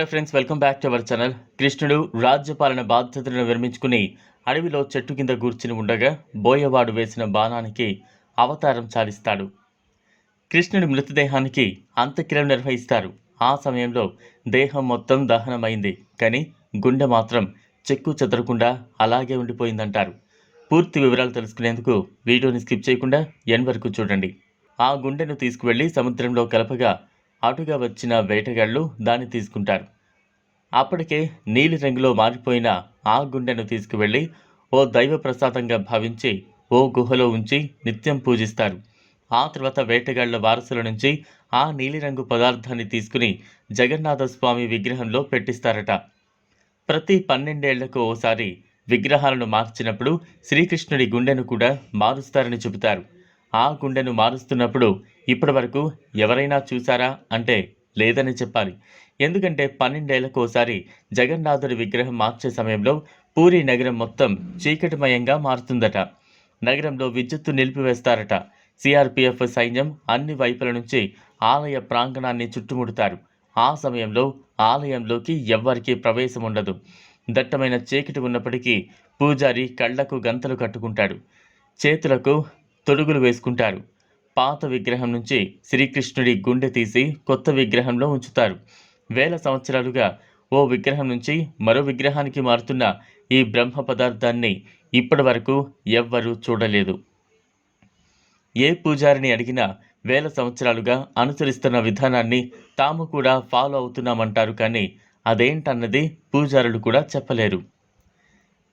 Hello friends welcome back to our channel కృష్ణుడు రాజ్యపాలన బాధ్యతలను విరమించుకుని అడవిలో చెట్టు కింద కూర్చుని ఉండగా బోయవాడు వేసిన బాణానికి అవతారం చాలిస్తాడు. కృష్ణుడి మృతదేహానికి అంత్యక్రియలు నిర్వహిస్తారు. ఆ సమయంలో దేహం మొత్తం దహనమైంది. కానీ గుండె మాత్రం చెక్కు చెదరకుండా అలాగే ఉండిపోయిందంటారు. పూర్తి వివరాలు తెలుసుకునేందుకు వీడియోని స్కిప్ చేయకుండా ఎన్ వరకు చూడండి. ఆ గుండెను తీసుకువెళ్ళి సముద్రంలో కలపగా అటుగా వచ్చిన వేటగాళ్ళు దాన్ని తీసుకుంటారు. అప్పటికే నీలి రంగులో మారిపోయిన ఆ గుండెను తీసుకువెళ్ళి ఓ దైవ ప్రసాదంగా భావించి ఓ గుహలో ఉంచి నిత్యం పూజిస్తారు. ఆ తర్వాత వేటగాళ్ళ వారసుల నుంచి ఆ నీలిరంగు పదార్థాన్ని తీసుకుని జగన్నాథ స్వామి విగ్రహంలో పెట్టిస్తారట. ప్రతి పన్నెండేళ్ళకు ఓసారి విగ్రహాలను మార్చినప్పుడు శ్రీకృష్ణుడి గుండెను కూడా మారుస్తారని చెబుతారు. ఆ గుండెను మారుస్తున్నప్పుడు ఇప్పటి వరకు ఎవరైనా చూసారా అంటే లేదని చెప్పాలి. ఎందుకంటే పన్నెండేళ్ళకోసారి జగన్నాథుడి విగ్రహం మార్చే సమయంలో పూరి నగరం మొత్తం చీకటిమయంగా మారుతుందట. నగరంలో విద్యుత్తు నిలిపివేస్తారట. సిఆర్పిఎఫ్ సైన్యం అన్ని వైపుల నుంచి ఆలయ ప్రాంగణాన్ని చుట్టుముడతారు. ఆ సమయంలో ఆలయంలోకి ఎవ్వరికీ ప్రవేశం ఉండదు. దట్టమైన చీకటి ఉన్నప్పటికీ పూజారి కళ్ళకు గంతలు కట్టుకుంటాడు. చేతులకు తొడుగులు వేసుకుంటారు. పాత విగ్రహం నుంచి శ్రీకృష్ణుడి గుండె తీసి కొత్త విగ్రహంలో ఉంచుతారు. వేల సంవత్సరాలుగా ఓ విగ్రహం నుంచి మరో విగ్రహానికి మారుతున్న ఈ బ్రహ్మ పదార్థాన్ని ఇప్పటి వరకు ఎవ్వరూ చూడలేదు. ఏ పూజారిని అడిగినా వేల సంవత్సరాలుగా అనుసరిస్తున్న విధానాన్ని తాము కూడా ఫాలో అవుతున్నామంటారు కానీ అదేంటన్నది పూజారులు కూడా చెప్పలేరు.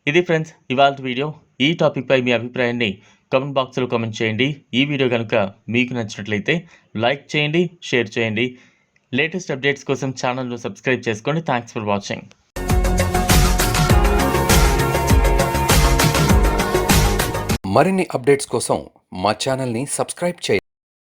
ఇది ఫ్రెండ్స్ ఇవాళ వీడియో. ఈ టాపిక్పై మీ అభిప్రాయాన్ని కమెంట్ బాక్స్లో కామెంట్ చేయండి. ఈ వీడియో కనుక మీకు నచ్చినట్లయితే లైక్ చేయండి షేర్ చేయండి. లేటెస్ట్ అప్డేట్స్ కోసం ఛానల్ను సబ్స్క్రైబ్ చేసుకోండి. థ్యాంక్స్ ఫర్ వాచింగ్ మరిన్ని అప్డేట్స్ కోసం మా ఛానల్ని సబ్స్క్రైబ్ చేయండి.